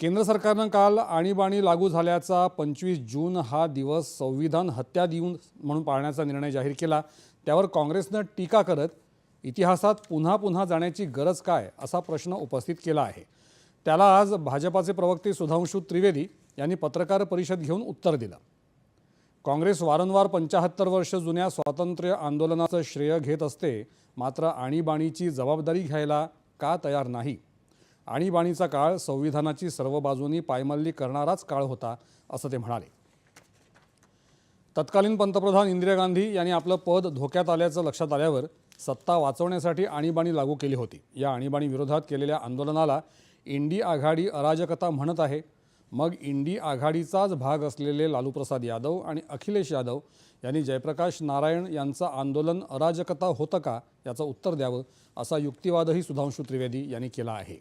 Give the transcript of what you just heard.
केंद्र सरकारनं काल आणीबाणी लागू झाल्याचा पंचवीस जून हा दिवस संविधान हत्या दिवस म्हणून पाळण्याचा निर्णय जाहीर केला. त्यावर काँग्रेसनं टीका करत इतिहासात पुन्हा पुन्हा जाण्याची गरज काय असा प्रश्न उपस्थित केला आहे. त्याला आज भाजपाचे प्रवक्ते सुधांशू त्रिवेदी यांनी पत्रकार परिषद घेऊन उत्तर दिलं. काँग्रेस वारंवार पंचाहत्तर वर्ष जुन्या स्वातंत्र्य आंदोलनाचं श्रेय घेत असते मात्र आणीबाणीची जबाबदारी घ्यायला का तयार नाही? आणीबाणीचा काळ संविधानाची सर्व बाजूंनी पायमल्ली करणाराच काळ होता असं ते म्हणाले. तत्कालीन पंतप्रधान इंदिरा गांधी यांनी आपलं पद धोक्यात आल्याचं लक्षात आल्यावर सत्ता वाचवण्यासाठी आणीबाणी लागू केली होती. या आणीबाणी विरोधात केलेल्या आंदोलनाला इंडी आघाडी अराजकता म्हणत आहे. मग इंडी आघाडीचाच भाग असलेले लालूप्रसाद यादव आणि अखिलेश यादव यांनी जयप्रकाश नारायण यांचं आंदोलन अराजकता होतं का याचं उत्तर द्यावं असा युक्तिवादही सुधांशू त्रिवेदी यांनी केला आहे.